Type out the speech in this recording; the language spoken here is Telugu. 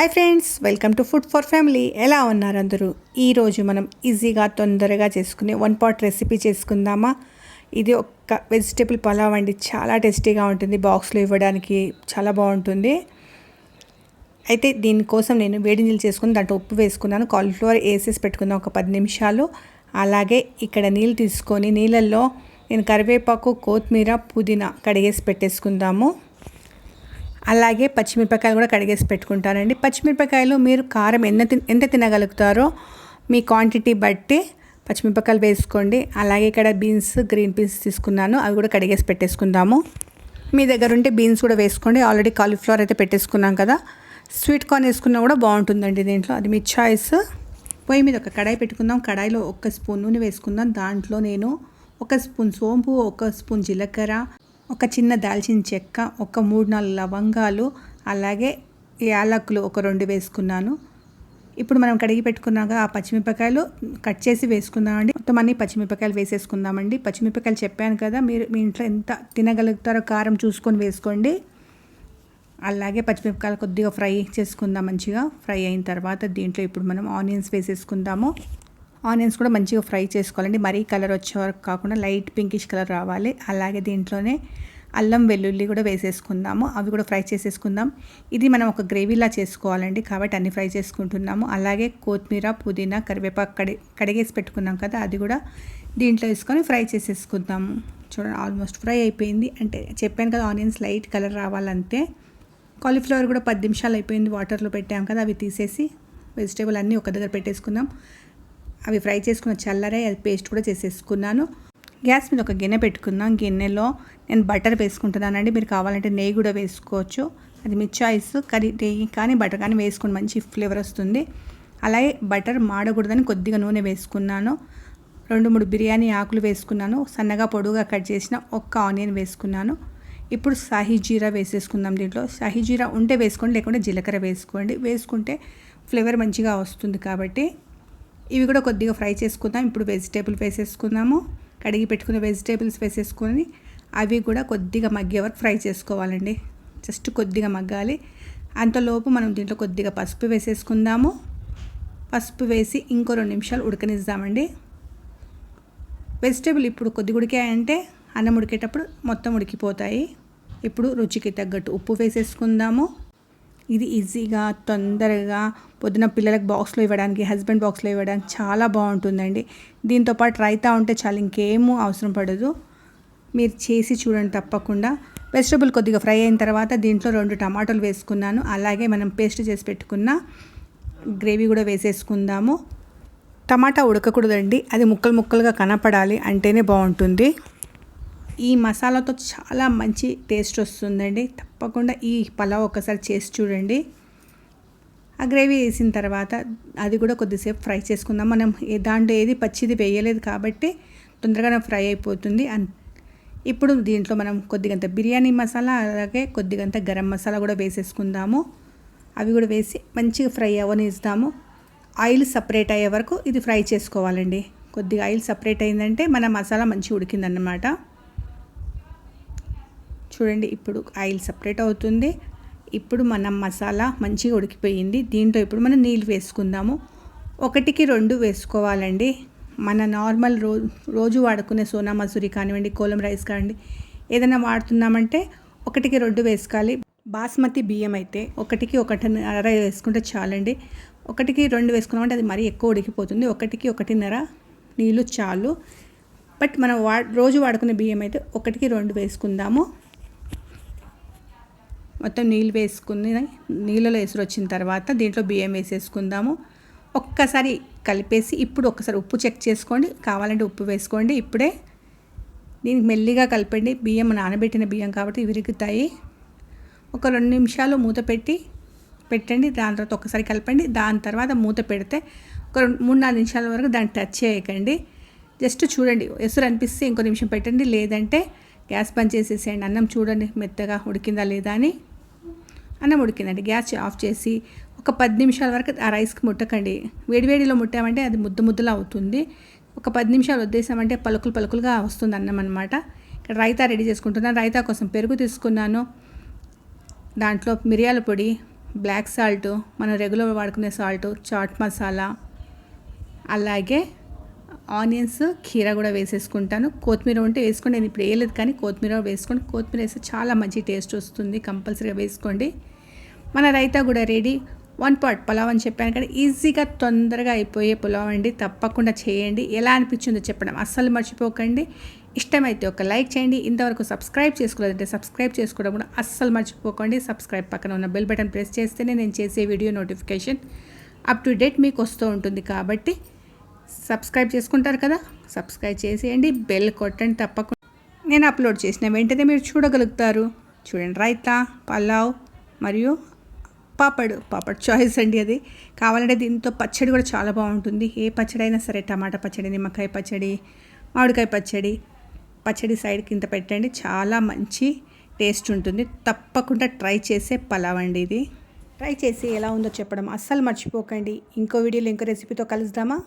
Hi friends welcome to food for family ఎలా ఉన్నారు అందరూ? ఈరోజు మనం ఈజీగా తొందరగా చేసుకునే వన్ పాట్ రెసిపీ చేసుకుందామా? ఇది ఒక వెజిటేబుల్ పలావ్ అండి. చాలా టేస్టీగా ఉంటుంది. బాక్స్లో ఇవ్వడానికి చాలా బాగుంటుంది. అయితే దీనికోసం నేను వేడి నీళ్ళు చేసుకుని దాంట్లో ఉప్పు వేసుకున్నాను. కాలీఫ్లవర్ వేసేసి పెట్టుకున్నాను ఒక పది నిమిషాలు. అలాగే ఇక్కడ నీళ్ళు తీసుకొని నీళ్ళల్లో నేను కరివేపాకు కొత్తిమీర పుదీనా కడిగేసి పెట్టేసుకుందాము. అలాగే పచ్చిమిరపకాయలు కూడా కడిగేసి పెట్టుకుంటానండి పచ్చిమిరపకాయలు మీరు కారం ఎంత ఎంత తినగలుగుతారో మీ క్వాంటిటీ బట్టి పచ్చిమిరపకాయలు వేసుకోండి. అలాగే ఇక్కడ బీన్స్ గ్రీన్ బీన్స్ తీసుకున్నాను. అవి కూడా కడిగేసి పెట్టేసుకుందాము. మీ దగ్గర ఉంటే బీన్స్ కూడా వేసుకోండి. ఆల్రెడీ కాలీఫ్లవర్ అయితే పెట్టేసుకున్నాం కదా. స్వీట్ కార్న్ వేసుకున్నా కూడా బాగుంటుందండి దీంట్లో. అది మీ చాయిస్. పొయ్యి మీద ఒక కడాయి పెట్టుకుందాం. కడాయిలో ఒక స్పూన్ నూనె వేసుకుందాం. దాంట్లో నేను ఒక స్పూన్ సోంపు ఒక స్పూన్ జీలకర్ర ఒక చిన్న దాల్చిన చెక్క ఒక మూడు నాలుగు లవంగాలు అలాగే యాలకులు ఒక రెండు వేసుకున్నాను. ఇప్పుడు మనం కడిగి పెట్టుకున్నాక ఆ పచ్చిమిరపకాయలు కట్ చేసి వేసుకుందామండి. మొత్తం అన్ని పచ్చిమిరపకాయలు వేసేసుకుందామండి. పచ్చిమిరపకాయలు చెప్పాను కదా మీరు మీ ఇంట్లో ఎంత తినగలుగుతారో కారం చూసుకొని వేసుకోండి. అలాగే పచ్చిమిరపకాయలు కొద్దిగా ఫ్రై చేసుకుందాం మంచిగా. ఫ్రై అయిన తర్వాత దీంట్లో ఇప్పుడు మనం ఆనియన్స్ వేసేసుకుందాము. ఆనియన్స్ కూడా మంచిగా ఫ్రై చేసుకోవాలండి. మరీ కలర్ వచ్చే వరకు కాకుండా లైట్ పింకిష్ కలర్ రావాలి. అలాగే దీంట్లోనే అల్లం వెల్లుల్లి కూడా వేసేసుకుందాము. అవి కూడా ఫ్రై చేసేసుకుందాం. ఇది మనం ఒక గ్రేవీలా చేసుకోవాలండి. కాబట్టి అన్ని ఫ్రై చేసుకుంటున్నాము. అలాగే కొత్తిమీర పుదీనా కరివేపాకు కడి కడిగేసి పెట్టుకున్నాం కదా అది కూడా దీంట్లో వేసుకొని ఫ్రై చేసేసుకుందాము. చూడండి ఆల్మోస్ట్ ఫ్రై అయిపోయింది. అంటే చెప్పాను కదా ఆనియన్స్ లైట్ కలర్ రావాలంతే కాలీఫ్లవర్ కూడా పది నిమిషాలు అయిపోయింది వాటర్లో పెట్టాం కదా అవి తీసేసి వెజిటేబుల్ అన్నీ ఒక దగ్గర పెట్టేసుకుందాం. అవి ఫ్రై చేసుకున్న చల్లరే అది పేస్ట్ కూడా చేసేసుకున్నాను. గ్యాస్ మీద ఒక గిన్నె పెట్టుకుందాం. గిన్నెలో నేను బటర్ వేసుకుంటున్నానండి. మీరు కావాలంటే నెయ్యి కూడా వేసుకోవచ్చు. అది మీ చాయిస్. కర్రీ నెయ్యి కానీ బటర్ కానీ వేసుకుని మంచి ఫ్లేవర్ వస్తుంది. అలాగే బటర్ మాడకూడదని కొద్దిగా నూనె వేసుకున్నాను. రెండు మూడు బిర్యానీ ఆకులు వేసుకున్నాను. సన్నగా పొడుగా కట్ చేసిన ఒక్క ఆనియన్ వేసుకున్నాను. ఇప్పుడు సాహీ జీరా వేసేసుకుందాం దీంట్లో. సాహీ జీరా ఉంటే వేసుకోండి లేకుంటే జీలకర్ర వేసుకోండి. వేసుకుంటే ఫ్లేవర్ మంచిగా వస్తుంది కాబట్టి ఇవి కూడా కొద్దిగా ఫ్రై చేసుకుందాం. ఇప్పుడు వెజిటేబుల్ వేసేసుకుందాము. కడిగి పెట్టుకున్న వెజిటేబుల్స్ వేసేసుకొని అవి కూడా కొద్దిగా మగ్గే వరకు ఫ్రై చేసుకోవాలండి. జస్ట్ కొద్దిగా మగ్గాలి. అంతలోపు మనం దీంట్లో కొద్దిగా పసుపు వేసేసుకుందాము. పసుపు వేసి ఇంకో రెండు నిమిషాలు ఉడకనిద్దామండి. వెజిటేబుల్ ఇప్పుడు కొద్ది ఉడికాయంటే అన్నం ఉడికేటప్పుడు మొత్తం ఉడికిపోతాయి. ఇప్పుడు రుచికి తగ్గట్టు ఉప్పు వేసేసుకుందాము. ఇది ఈజీగా తొందరగా పొద్దున పిల్లలకు బాక్స్లో ఇవ్వడానికి హస్బెండ్ బాక్స్లో ఇవ్వడానికి చాలా బాగుంటుందండి. దీంతో పాటు రైతా ఉంటే చాలా ఇంకేమూ అవసరం పడదు. మీరు చేసి చూడండి తప్పకుండా. వెజిటబుల్ కొద్దిగా ఫ్రై అయిన తర్వాత దీంట్లో రెండు టమాటోలు వేసుకున్నాను. అలాగే మనం పేస్ట్ చేసి పెట్టుకున్న గ్రేవీ కూడా వేసేసుకుందాము. టమాటా ఉడకకూడదండి. అది ముక్కలు ముక్కలుగా కనపడాలి అంటేనే బాగుంటుంది. ఈ మసాలాతో చాలా మంచి టేస్ట్ వస్తుందండి. తప్పకుండా ఈ పలావ్ ఒకసారి చేసి చూడండి. ఆ గ్రేవీ వేసిన తర్వాత అది కూడా కొద్దిసేపు ఫ్రై చేసుకుందాం. మనం దాంట్లో ఏది పచ్చిది వేయలేదు కాబట్టి తొందరగానే ఫ్రై అయిపోతుంది. అన్ ఇప్పుడు దీంట్లో మనం కొద్దిగంత బిర్యానీ మసాలా అలాగే కొద్దిగంత గరం మసాలా కూడా వేసేసుకుందాము. అవి కూడా వేసి మంచిగా ఫ్రై అవ్వనిస్తాము ఆయిల్ సపరేట్ అయ్యే వరకు ఇది ఫ్రై చేసుకోవాలండి. కొద్దిగా ఆయిల్ సపరేట్ అయిందంటే మన మసాలా మంచిగా ఉడికిందన్నమాట. చూడండి ఇప్పుడు ఆయిల్ సపరేట్ అవుతుంది. ఇప్పుడు మనం మసాలా మంచిగా ఉడికిపోయింది. దీంట్లో ఇప్పుడు మనం నీళ్ళు వేసుకుందాము. ఒకటికి రెండు వేసుకోవాలండి. మన నార్మల్ రో రోజు వాడుకునే సోనా మసూరి కానివ్వండి కోలం రైస్ కానివ్వండి ఏదైనా వాడుతున్నామంటే ఒకటికి రెండు వేసుకోవాలి. బాస్మతి బియ్యం అయితే ఒకటికి ఒకటిన్నర వేసుకుంటే చాలండి. ఒకటికి రెండు వేసుకున్నామంటే అది మరీ ఎక్కువ ఉడికిపోతుంది. ఒకటికి ఒకటిన్నర నీళ్ళు చాలు. బట్ మనం వా రోజు వాడుకునే బియ్యం అయితే ఒకటికి రెండు వేసుకుందాము. మొత్తం నీళ్ళు వేసుకుని నీళ్ళలో ఎసురు వచ్చిన తర్వాత దీంట్లో బియ్యం వేసేసుకుందాము. ఒక్కసారి కలిపేసి ఇప్పుడు ఒక్కసారి ఉప్పు చెక్ చేసుకోండి. కావాలంటే ఉప్పు వేసుకోండి. ఇప్పుడే దీనికి మెల్లిగా కలపండి. బియ్యం నానబెట్టిన బియ్యం కాబట్టి విరుగుతాయి. ఒక రెండు నిమిషాలు మూత పెట్టి పెట్టండి. దాని తర్వాత ఒకసారి కలపండి. దాని తర్వాత మూత పెడితే ఒక మూడు నాలుగు నిమిషాల వరకు దాన్ని టచ్ చేయకండి. జస్ట్ చూడండి. ఎసురు అనిపిస్తే ఇంకో నిమిషం పెట్టండి. లేదంటే గ్యాస్ బంద్ చేసేసేయండి. అన్నం చూడండి మెత్తగా ఉడికిందా లేదా అని. అన్నం ఉడికిందండి. గ్యాస్ ఆఫ్ చేసి ఒక పది నిమిషాల వరకు ఆ రైస్కి ముట్టకండి. వేడివేడిలో ముట్టామంటే అది ముద్ద ముద్దలా అవుతుంది. ఒక పది నిమిషాలు వద్దేసామంటే పలుకులు పలుకులుగా వస్తుంది అన్నం అనమాట ఇక్కడ రైతా రెడీ చేసుకుంటున్నాను రైతా కోసం పెరుగు తీసుకున్నాను. దాంట్లో మిరియాల పొడి బ్లాక్ సాల్ట్ మనం రెగ్యులర్ వాడుకునే సాల్ట్ చాట్ మసాలా అలాగే ఆనియన్స్ కీరా కూడా వేసేసుకుంటాను. కొత్తిమీర ఉంటే వేసుకోండి. నేను ఇప్పుడు వేయలేదు కానీ కొత్తిమీర వేసుకోండి. కొత్తిమీర వేస్తే చాలా మంచి టేస్ట్ వస్తుంది. కంపల్సరీగా వేసుకోండి. మన రైతా కూడా రెడీ వన్ పాట్ పులావ్ అని చెప్పాను కానీ ఈజీగా తొందరగా అయిపోయే పులావ్ అండి. తప్పకుండా చేయండి. ఎలా అనిపించిందో చెప్పడం అస్సలు మర్చిపోకండి. ఇష్టమైతే ఒక లైక్ చేయండి. ఇంతవరకు సబ్స్క్రైబ్ చేసుకోలేదంటే సబ్స్క్రైబ్ చేసుకోవడం కూడా అస్సలు మర్చిపోకండి. సబ్స్క్రైబ్ పక్కన ఉన్న బెల్ బటన్ ప్రెస్ చేస్తేనే నేను చేసే video notification up to date మీకు వస్తూ ఉంటుంది. కాబట్టి సబ్స్క్రైబ్ చేసుకుంటారు కదా సబ్స్క్రైబ్ చేసేయండి. బెల్ కొట్టండి తప్పకుండా నేను అప్లోడ్ చేసిన వెంటనే మీరు చూడగలుగుతారు. చూడండి రైతా పలావ్ మరియు పాపడ్ పాపడ్ చాయిస్ అండి అది. కావాలంటే దీంతో పచ్చడి కూడా చాలా బాగుంటుంది. ఏ పచ్చడి అయినా సరే టమాటా పచ్చడి నిమ్మకాయ పచ్చడి మామిడికాయ పచ్చడి పచ్చడి సైడ్ కింద పెట్టండి. చాలా మంచి టేస్ట్ ఉంటుంది. తప్పకుండా ట్రై చేసే పలావ్ అండి ఇది. ట్రై చేసి ఎలా ఉందో చెప్పడం అస్సలు మర్చిపోకండి. ఇంకో వీడియోలో ఇంకో రెసిపీతో కలుద్దామా?